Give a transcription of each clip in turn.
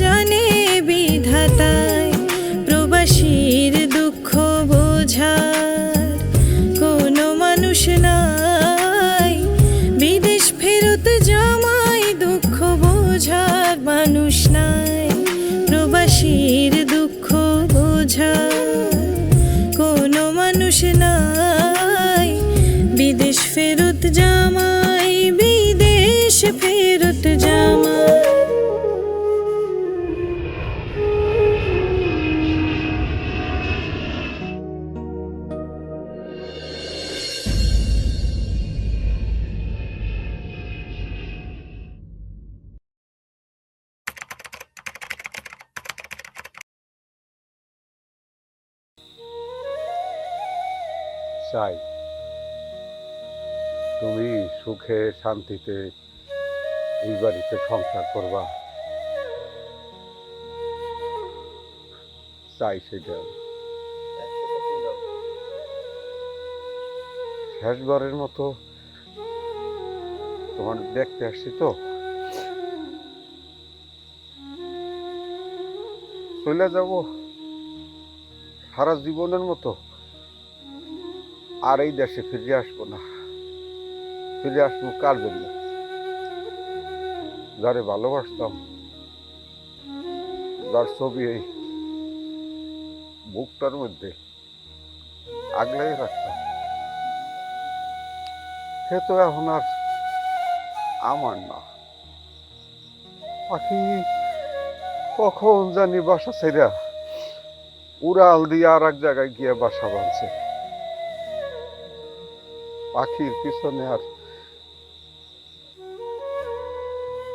জানে চাই। তুমি সুখে, শান্তিতে এই বাড়িতে সংসার করবা। চাই সেটা। শেষবারের মতো তোমার দেখতে আসছি তো। চলে যাব সারা জীবনের মতো। আর এই দেশে ফিরে আসব না। ফিরে আসব কার জন্য? যারে ভালোবাসতাম, যার ছবি এই বুকটার মধ্যে আগলাই রাখতাম। সে তো এখন আর আমার না। পাখি কখন জানি বাসা ছেড়া উড়াল দিয়ে আর এক জায়গায় গিয়ে বাসা বাঁধছে। পাখির পিছনে আর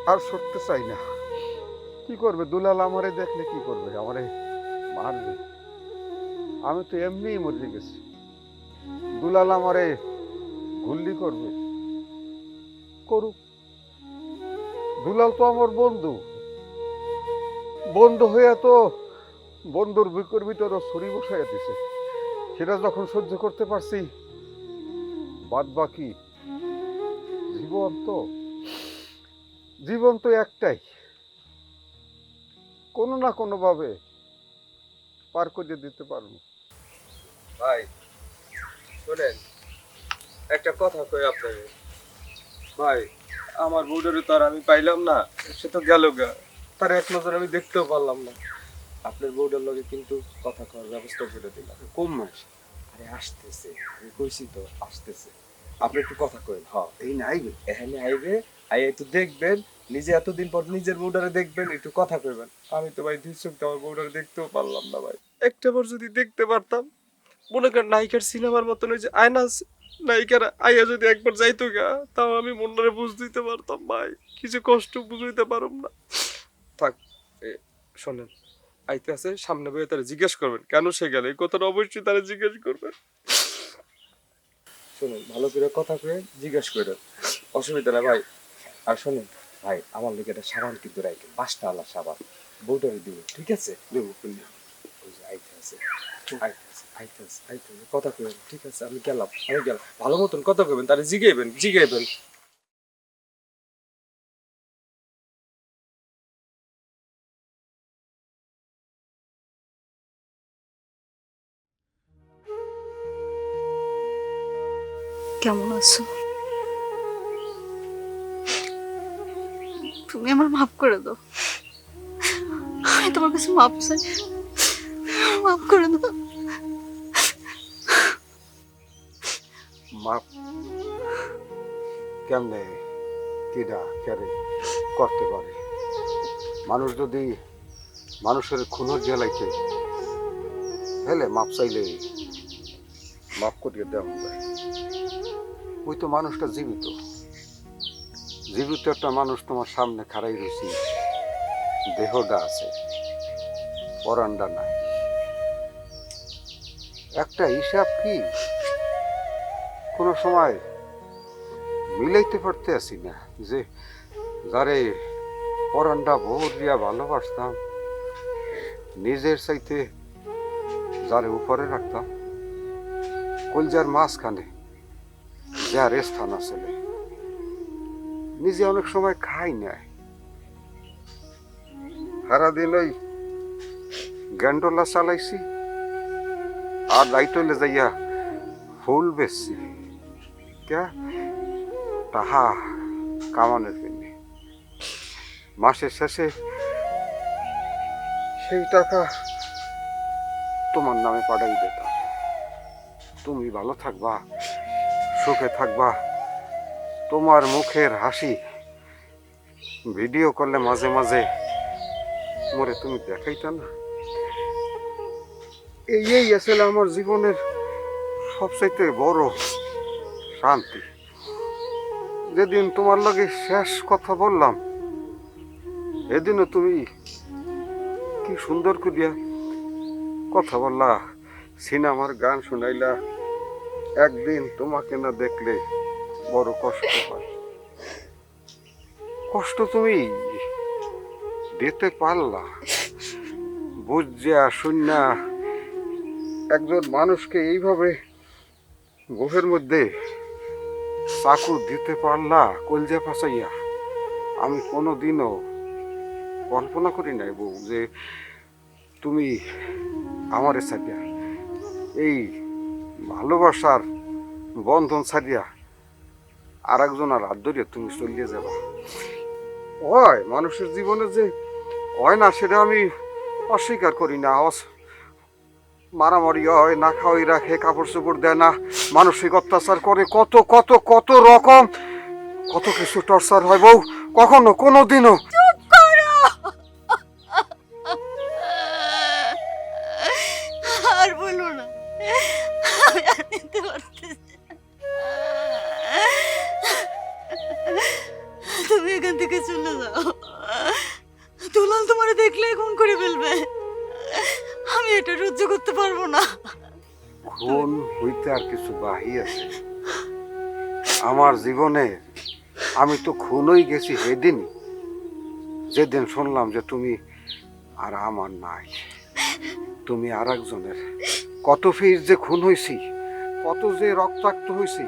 আর সরতে চাই না। কি করবে? দুলাল আমারে দেখলে কি করবে? আমারে মারবে। আমি তো এমনিই মরে গেছি। দুলাল আমারে গুল্লি করবে। করুক। দুলাল তো আমার বন্ধু। বন্ধু হইয়া তো বন্ধুর বিকর ভিতরে ছুরি বসাইয়া দিছে। সেটা যখন সহ্য করতে পারছি বাদ বাকি জীবন তো জীবন তো একটাই। কোনো না কোনো ভাবে পার করে দিতে পারব। ভাই, শোনেন, একটা কথা কই আপনাকে। ভাই, আমার বউটারে তো আর আমি পাইলাম না, সে তো গেল গা। তার এক নজর আমি দেখতেও পারলাম না। আপনার বউটার লগে কিন্তু কথা করার ব্যবস্থা করে দিলাম। কম মাস আরে আসতেছে, আমি কইছি তো, আসতেছে। আপনি একটু কথা কইন হ্যাঁ। এই না আইবে। এখানে আইবে আই একটু দেখবেন নিজে এতদিন পর নিজের বউটারে দেখবেন একটু কথা কইবেন। আমি তো ভাই দুই চোখ দিয়ে আমার বউটারে দেখতেও পারলাম না ভাই। একটা বার যদি দেখতে পারতাম মনে করেন নায়িকার সিনেমার মতন ওই যে আয়না নায়িকার আইয়া যদি একবার যাইতো গা তাও আমি মনরে বুঝ দিতে পারতাম ভাই। কিছু কষ্ট বুঝাইতে পারম না। থাক শোনেন আইতে আছে সামনে বইয়ে তারা জিজ্ঞেস করবেন কেন সে গেলে? এই কথাটা অবশ্যই তারা জিজ্ঞেস করবেন। শুনুন ভালো করে কথা করে জিজ্ঞেস করেন। অসুবিধা না ভাই। আর শোনেন ভাই আমার লোক একটা সাবান কিন্তু রাখি পাঁচটা আলা সাবান। বউটারে দিব ঠিক আছে? দেবো খুললি ওই আইতে আছে আইতে আছে আইতে আছে কথা কবেন ঠিক আছে? আমি গেলাম আমি গেলাম। ভালো মতন কথা কবেন তাহলে জিগাইবেন জিগাইবেন। আছো। তুমি আমার মাফ করে দাও। আমি তোমার কাছে মাফ চাই। মাফ করে দাও। মাপ কেমনে কিডা ক্যারে করতে পারে? মানুষ যদি মানুষের খুনের জ্বালাইছে হেলে মাপ চাইলে মাপ করিয়ে দেওয়া যায় ওই তো মানুষটা জীবিত। জীবিত একটা মানুষ তোমার সামনে খাড়াই রয়েছি। দেহটা আছে পরান্ডা নাই। একটা হিসাব কি? কোনো সময় মিলাইতে পারতে আসি না যে, যারে পরান্ডা বহুরিয়া ভালোবাসতাম, নিজের চাইতে যারে উপরে রাখতাম, কলজার মাঝখানে যার স্থান আছে নিজে অনেক সময় খাই নাই সারাদিন ওই গ্যান্ডোলা চালাইছি, আর লাইট লাইটলে যাইয়া ফুল বেচছি। কে? তাহা কামানের জন্য। মাসের শেষে সেই টাকা তোমার নামে পাঠাই দিতাম তুমি ভালো থাকবা। সুখে থাকবা তোমার মুখের হাসি। ভিডিও করলে মাঝে মাঝে মরে তুমি দেখাইতা না। এই আসলে আমার জীবনের সবচাইতে বড় শান্তি। যেদিন তোমার লগে শেষ কথা বললাম, এদিনও তুমি কি সুন্দর করিয়া কথা বললা, সিনেমার গান শুনাইলা একদিন তোমাকে না দেখলে বড় কষ্ট হয়। কষ্ট তুমি দিতে পারলা। বুঝিয়া শুননা একজন মানুষকে এইভাবে গোফের মধ্যে চাকু দিতে পারলা কলজা ফাঁসাইয়া, আমি কোনো দিনও কল্পনা করি নাই বউ যে তুমি আমার সাথে এই ভালোবাসার বন্ধন ছাড়িয়া আর একজনের হাত ধরিয়া তুমি চলিয়ে যাবা। হয় মানুষের জীবনে যে হয় না, সেটা আমি অস্বীকার করি না। মারামারি হয়, না খাওয়াই রাখে কাপড় চোপড় দেয় না, মানসিক অত্যাচার করে, কত কত কত রকম, কত কিছু টর্চার হয়। বউ, কখনো কোনো দিনও আর বলো না। নিতে পারতেছি তুমি এখান থেকে চলে যাও দুলাল তোমার দেখলে খুন করে ফেলবে আমি এটা সহ্য করতে পারব না খুন হইতে আর কিছু বাহি আছে। আমার জীবনে আমি তো খুনই গেছি সেদিন যেদিন শুনলাম যে তুমি আর আমার নাই, তুমি আর একজনের কত ফির যে খুন হয়েছি কত যে রক্তাক্ত হয়েছি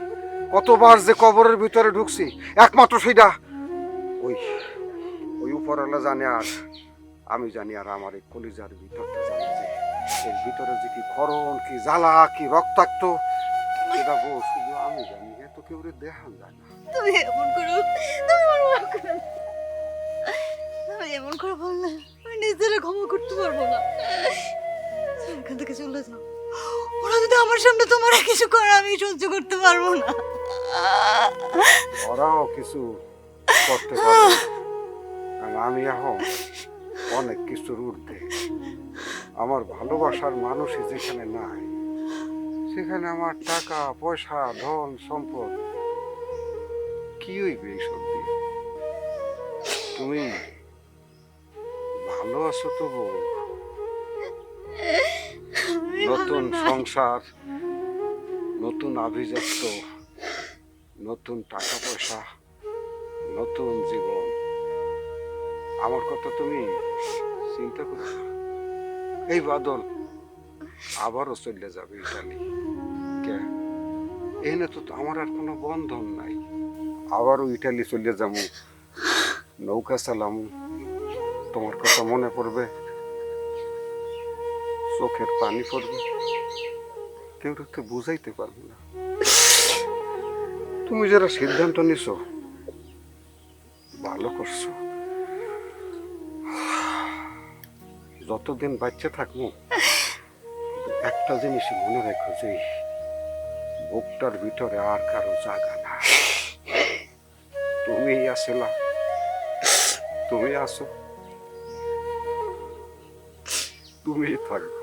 কতবার যে কবরের ভিতরে ঢুকছি, একমাত্র সেটা ওই ওই উপরওয়ালা জানে আর, আমি জানি আর আমার এই কলিজার ভিতরটা জানি যে, এর ভিতরে যে কি খরণ, কি জ্বালা, কি রক্তাক্ত এটা বউ শুধু আমি জানি এত কেউ রে দেখান যায় না। তুমি এমন করো, তুমি মাফ করে এমন করে বললে, আমি নিজেরা ক্ষমা করতে পারব না। এখান থেকে চলে যাও। ওরা যদি আমার সামনে তোমার কিছু করে, আমি সহ্য করতে পারব না। ওরাও কিছু করতে পারবে কারণ আমি এখন অনেক কিছুর ঊর্ধ্বে। আমার ভালোবাসার মানুষই যেখানে নাই, সেখানে আমার টাকা, পয়সা, ধন, সম্পদ, কি হইবে এইসব দিয়ে? তুমি ভালো আছো তো বউ নতুন সংসার নতুন আভিজাত্য নতুন টাকা পয়সা নতুন জীবন। আমার কথা তুমি চিন্তা করো এই বাদল আবারও চলে যাবে ইটালি কে? এনে তো আমার আর কোনো বন্ধন নাই। আবারও ইটালি চলে যাব। নৌকা চালামু তোমার কথা মনে পড়বে। চোখের পানি পড়বে। কেউ তো বুঝাইতে পারবে না। তুমি যারা সিদ্ধান্ত নিছো, ভালো করছ। যতদিন বাচ্চা থাকব, একটা জিনিস মনে রাখো যে, বুকটার ভিতরে আর কারও জায়গা না। তুমি আসলা তুমি আসো। তুমি থাকবে।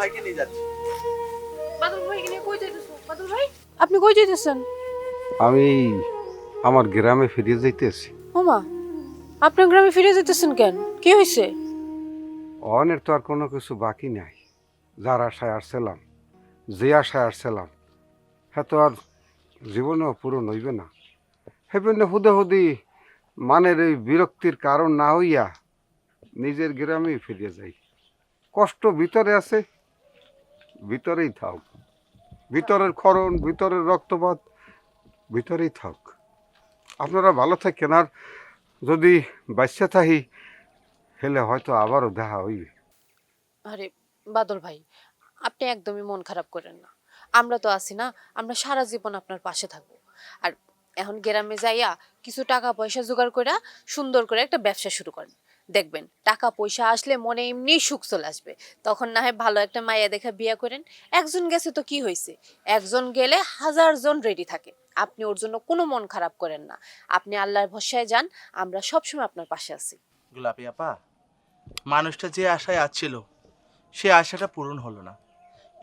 ভাইকে নিয়ে যাচ্ছি। বাদল ভাই নিয়ে কই যাইতেছো? বাদল ভাই? আপনি কই যাইতেছেন? আমি আমার গ্রামে ফিরে যাইতেছি। ওমা আপনার গ্রামে ফিরে যেতেছেন কেন? কি হয়েছে অনের তো আর কোনো কিছু বাকি নাই। যার আশায় আসছিলাম যে আশায় আসছিলাম হ্যাঁ তো আর জীবনেও পূরণ হইবে না। হেবেন হুদে হুদি মানের এই বিরক্তির কারণ না হইয়া নিজের গ্রামেই ফিরে যাই। কষ্ট ভিতরে আছে ভিতরেই থাক। ভিতরের ক্ষরণ ভিতরের রক্তপাত, ভিতরেই থাক। আপনারা ভালো থাকেন, আর যদি বাচ্চা থাকি হেলে হয়তো আবারও দেখা হইবে। আরে, বাদল ভাই, আপনি একদমই মন খারাপ করেন না। আমরা তো আছি না, আমরা সারা জীবন আপনার পাশে থাকব। আর এখন গ্রামে যাইয়া কিছু টাকা পয়সা জোগাড় করে সুন্দর করে একটা ব্যবসা শুরু করেন। দেখবেন টাকা পয়সা আসলে মনে এমনি সুখ চলে আসবে। তখন না হয় ভালো একটা মায়া দেখা বিয়ে করেন। একজন গেছে তো কি হয়েছে একজন গেলে হাজার জন রেডি থাকে। আপনি ওর জন্য কোনো মন খারাপ করেন না। আপনি আল্লাহর ভরসায় যান আমরা সবসময় আপনার পাশে আছি। গোলাপি আপা মানুষটা যে আশায় আসছিল সে আশাটা পূরণ হলো না।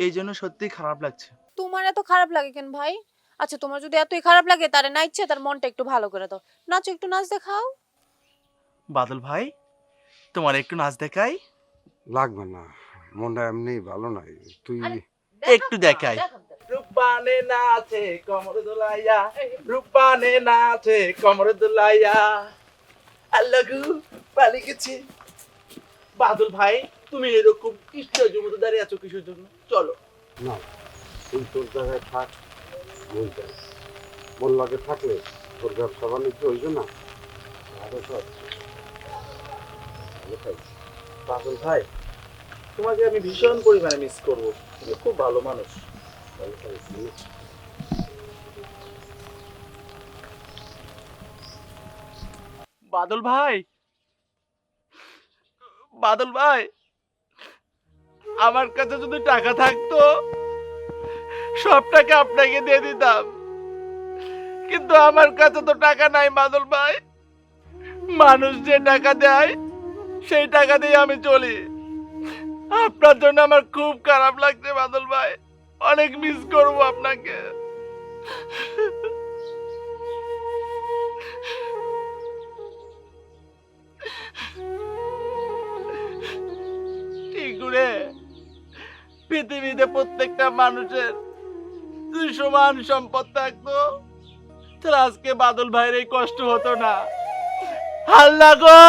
এই জন্য সত্যিই খারাপ লাগছে। তোমার এত খারাপ লাগে কেন ভাই? আচ্ছা তোমার যদি এতই খারাপ লাগে তারে না ইচ্ছে তার মনটা একটু ভালো করে দাও। নাচো একটু নাচ দেখাও। বাদল ভাই তোমার একটু নাচ দেখাই? লাগবে না মনটা এমনি ভালো নাই। তুই একটু দেখাই। রূপানে নাচে কমর দোলাইয়া রূপানে নাচে কমর দোলাইয়া। আল্লাহু পালি গেছে। বাদল ভাই তুমি এরকম কৃষ্ণ জমিতে দাঁড়িয়ে আছো কিসের জন্য? চলো। না তুই তোর জায়গায় থাক মন লাগে থাকলে তোর ব্যবসা বাণিজ্য হইবে না। ভালো সব বাদল ভাই, তোমাকে আমি ভীষণ পরিমাণে মিস করব। তুমি খুব ভালো মানুষ। বাদল ভাই বাদল ভাই, আমার কাছে যদি টাকা থাকতো সব টাকা আপনাকে দিয়ে দিতাম। কিন্তু আমার কাছে তো টাকা নাই বাদল ভাই। মানুষ যে টাকা দেয় সেই টাকা দিয়ে আমি চলি। আপনার জন্য আমার খুব খারাপ লাগছে, বাদল ভাই। অনেক মিস করব আপনাকে। ঠিক পৃথিবীতে প্রত্যেকটা মানুষের সমান সম্পদ থাকতো। তাহলে আজকে বাদল ভাইয়ের এই কষ্ট হতো না। হাল্লা গো!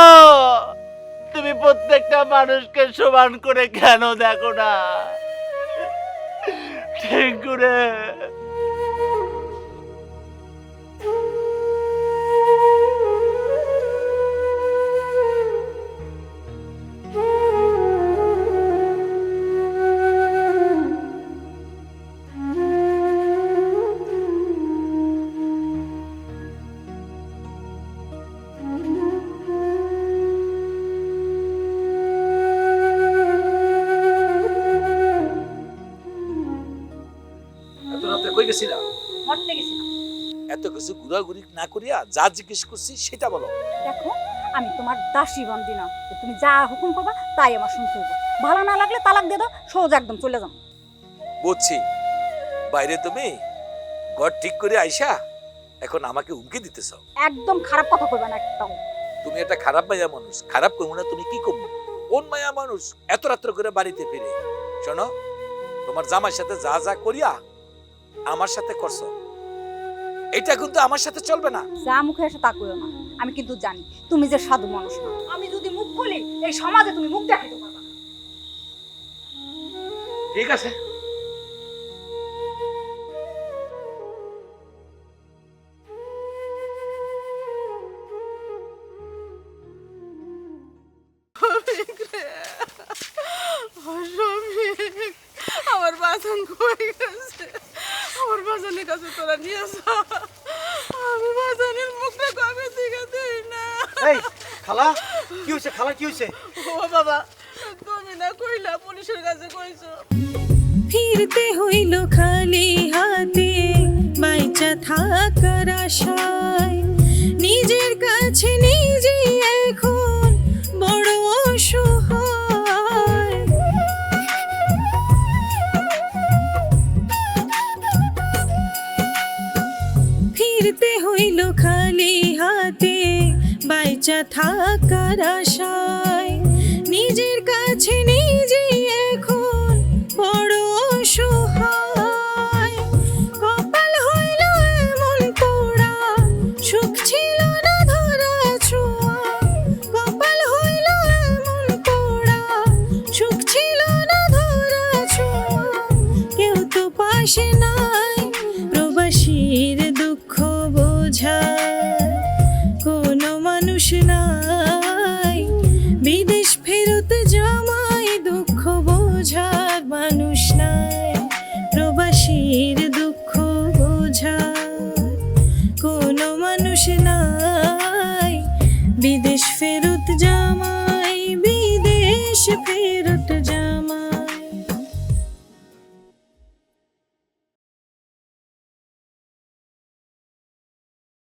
তুমি প্রত্যেকটা মানুষকে সমান করে কেন দেখো না? ঠিক রে এত কিছু ঘুরাঘুরি না করিয়া যা জিজ্ঞেস করছি সেটা বলো। দেখো আমি তোমার দাসী বান্দি না তুমি যা হুকুম করবা তাই আমার শুনতে হবে ভালো না লাগলে তালাক দিয়ে দাও সোজা একদম চলে যাও। বুঝছি। বাইরে তুমি ঘর ঠিক করে আইসা এখন আমাকে হুমকি দিতেছ। একদম খারাপ কথা কইবা না একদম। তুমি একটা খারাপ মায়া মানুষ। খারাপ করব না তুমি কি করব কোন মায়া মানুষ এত রাত্র করে বাড়িতে ফিরে? শোনো তোমার জামার সাথে যা যা করিয়া আমার সাথে করছ। এটা কিন্তু আমার সাথে চলবে না। যা মুখে এসে তা কইও না। আমি কিন্তু জানি তুমি যে সাধু মানুষ না। আমি যদি মুখ খুলি এই সমাজে তুমি মুখ দেখাইতে পারবা না। ঠিক আছে। আমার বাসন কই গেছে? কাছে তোরা নিয়ে আসো আমি বাসনের মুখটা কবে দিকে দিই না। এই খালা কি হয়েছে খালা কি হয়েছে? ও বাবা তুমি না কইলা পুলিশের কাছে কইছো। ফিরতে হইল খালি হাতে বাইচা থাকার আশায়। নিজের কাছে নিজে যেতে হইল খালি হাতে বাইচা থাকার আশায় নিজের কা